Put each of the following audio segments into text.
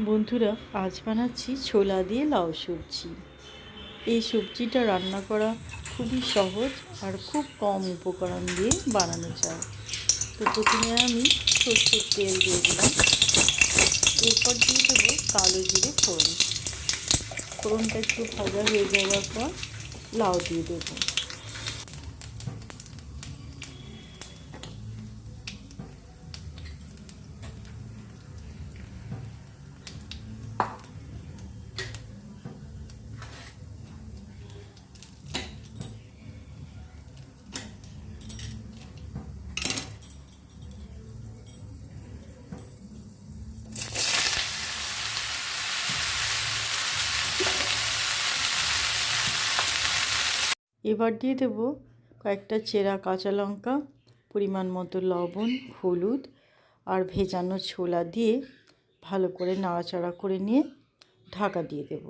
বন্ধুরা, আজ বানাচ্ছি ছোলা দিয়ে লাউ সবজি। এই সবজিটা রান্না করা খুবই সহজ আর খুব কম উপকরণ দিয়ে বানানো যায়। তো প্রথমে আমি সর্ষের তেল দিয়ে দিলাম। এরপর দিয়ে দেবো কালো জিরে ফোড়ন। ফোড়নটা একটু ভাজা হয়ে যাওয়ার পর লাউ দিয়ে দেবো। এবার দিয়ে দেব কয়েকটা চেরা কাঁচা লঙ্কা, পরিমাণ মতো লবণ, হলুদ আর ভেজানো ছোলা দিয়ে ভালো করে নাড়াচাড়া করে নিয়ে ঢাকা দিয়ে দেব।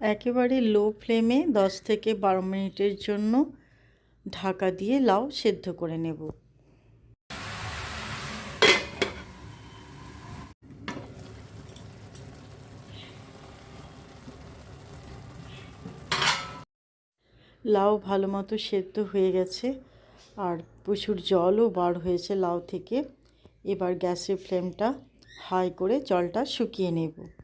একেবারে লো ফ্লেমে দশ থেকে বারো মিনিটের জন্য ঢাকা দিয়ে লাউ সেদ্ধ করে নেব। লাউ ভালো মতো সেদ্ধ হয়ে গেছে আর প্রচুর জলও বার হয়েছে লাউ থেকে। এবার গ্যাসের ফ্লেমটা হাই করে জলটা শুকিয়ে নেব।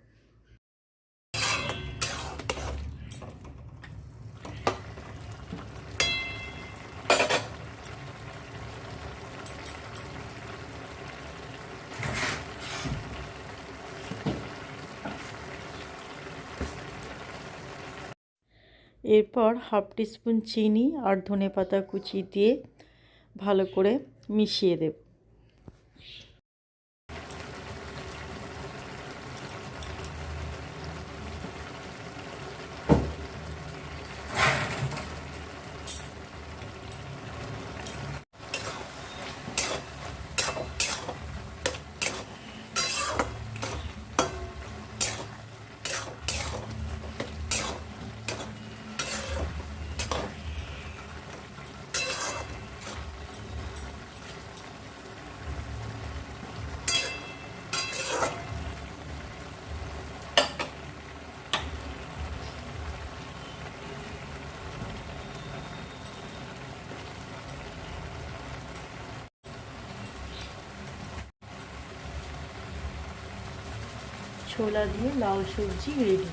এরপর হাফ টিস্পুন চিনি আর ধনে পাতা কুচি দিয়ে ভালো করে মিশিয়ে দেব। ছোলা দিয়ে লাউ সবজি রেডি